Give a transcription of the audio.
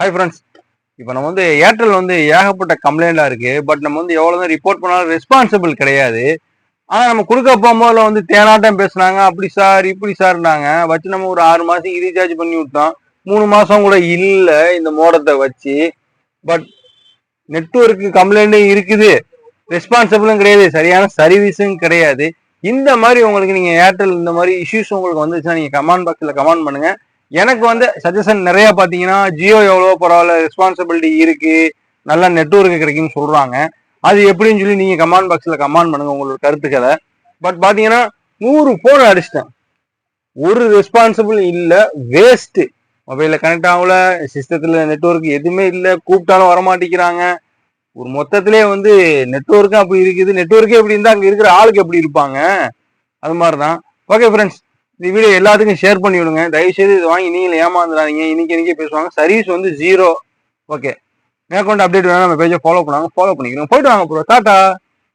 Hi friends இப்போ நம்ம வந்து ஏர்டெல் வந்து ஏகப்பட்ட கம்ப்ளைண்டாக இருக்குது பட் நம்ம வந்து எவ்வளோ தான் ரிப்போர்ட் பண்ணாலும் ரெஸ்பான்சிபிள் கிடையாது. ஆனால் நம்ம கொடுக்க போகும்போதில் வந்து தேனாட்டம் பேசுனாங்க. அப்படி சார் இப்படி சார்னாங்க. வச்சு நம்ம ஒரு ஆறு மாதம் ரீசார்ஜ் பண்ணி விட்டோம். மூணு மாதம் கூட இல்லை இந்த மோடத்தை வச்சு. பட் நெட்ஒர்க்கு கம்ப்ளைண்ட்டும் இருக்குது. ரெஸ்பான்சிபிளும் கிடையாது. சரியான சர்வீஸும் கிடையாது. இந்த மாதிரி உங்களுக்கு நீங்கள் ஏர்டெல் இந்த மாதிரி இஷ்யூஸ் உங்களுக்கு வந்துச்சுன்னா நீங்கள் கமெண்ட் பாக்ஸில் கமெண்ட் பண்ணுங்கள் எனக்கு வந்து சஜஷன் நிறைய பாத்தீங்கன்னா ஜியோ எவ்வளோ பரவாயில்ல ரெஸ்பான்சிபிலிட்டி இருக்கு நல்ல நெட்வொர்க் கிடைக்குன்னு சொல்றாங்க. அது எப்படின்னு சொல்லி நீங்க கமெண்ட் பாக்ஸ்ல கமெண்ட் பண்ணுங்க உங்களோட கருத்துக்களை. பட் பாத்தீங்கன்னா நூறு போன் அடிச்சிட்டேன். ஒரு ரெஸ்பான்சிபிள் இல்ல வேஸ்ட் மொபைல கனெக்ட் ஆகல சிஸ்டத்துல நெட்ஒர்க் எதுவுமே இல்ல கூப்பிட்டாலும் வரமாட்டேங்கிறாங்க. ஒரு மொத்தத்திலே வந்து நெட்ஒர்க்கும் அப்படி இருக்குது நெட்ஒர்க்கே எப்படி இருந்தா அங்க இருக்கிற ஆளுக்கு எப்படி இருப்பாங்க? அது மாதிரிதான். ஓகே ஃப்ரெண்ட்ஸ் இந்த வீடியோ எல்லாத்துக்கும் ஷேர் பண்ணி விடுங்க தயவுசெய்து இது வாங்கி நீங்களும் ஏமாந்துடாதீங்க இன்னைக்கு இன்னைக்கே பேசுவாங்க. சர்வீஸ் வந்து ஜீரோ ஓகே மேற்கொண்டு அப்டேட் வேணா நம்ம பேஜை ஃபாலோ பண்ணுவாங்க ஃபாலோ பண்ணிக்கிறோம். போயிட்டு வாங்க ப்ரோ டாட்டா